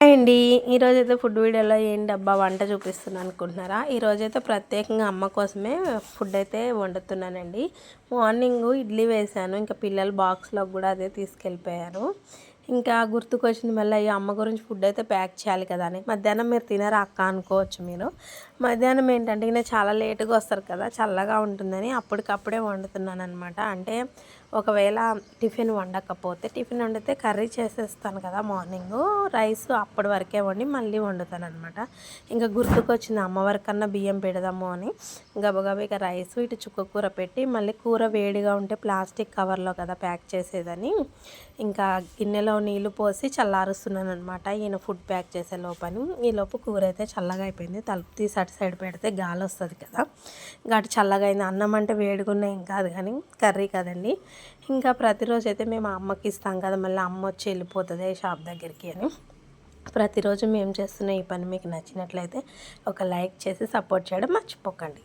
అండి ఈరోజైతే ఫుడ్ వీడియోలో ఏం డబ్బా వంట చూపిస్తున్నాను అనుకుంటున్నారా? ఈరోజైతే ప్రత్యేకంగా అమ్మ కోసమే ఫుడ్ అయితే వండుతున్నానండి. మార్నింగ్ ఇడ్లీ వేశాను ఇంకా పిల్లలు బాక్స్లో కూడా అదే తీసుకెళ్ళిపోయారు. ఇంకా గుర్తుకొచ్చింది మళ్ళీ ఈ అమ్మ గురించి ఫుడ్ అయితే ప్యాక్ చేయాలి కదా అని. మధ్యాహ్నం మీరు తినరా అక్క అనుకోవచ్చు మీరు. మధ్యాహ్నం ఏంటంటే నేను చాలా లేటుగా వస్తారు కదా చల్లగా ఉంటుందని అప్పటికప్పుడే వండుతున్నాను అనమాట అంటే ఒకవేళ టిఫిన్ వండకపోతే టిఫిన్ వండితే కర్రీ చేసేస్తాను కదా మార్నింగ్ రైస్ అప్పటి వరకే వండి మళ్ళీ వండుతాను అనమాట ఇంకా గుర్తుకొచ్చింది అమ్మవారి కన్నా బియ్యం పెడదాము అని. గబగబ ఇక రైస్ ఇటు చుక్క కూర పెట్టి మళ్ళీ కూర వేడిగా ఉంటే ప్లాస్టిక్ కవర్లో కదా ప్యాక్ చేసేదని. ఇంకా గిన్నెలో నీళ్ళు పోసి చల్లారుస్తున్నాను అనమాట ఈయన ఫుడ్ ప్యాక్ చేసే లోపని ఈ లోపు కూర అయితే చల్లగా అయిపోయింది. తలుపు తీసి అటు సైడ్ పెడితే గాలి వస్తుంది కదా. గటు చల్లగా అయింది. అన్నం అంటే వేడిగా ఏం కాదు కానీ కర్రీ కదండి. ఇంకా ప్రతిరోజు అయితే మేము అమ్మకి ఇస్తాం కదా. మళ్ళీ అమ్మ వచ్చి వెళ్ళిపోతుంది షాప్ దగ్గరికి అని. ప్రతిరోజు మేము చేస్తున్న ఈ పని మీకు నచ్చినట్లయితే ఒక లైక్ చేసి సపోర్ట్ చేయడం మర్చిపోకండి.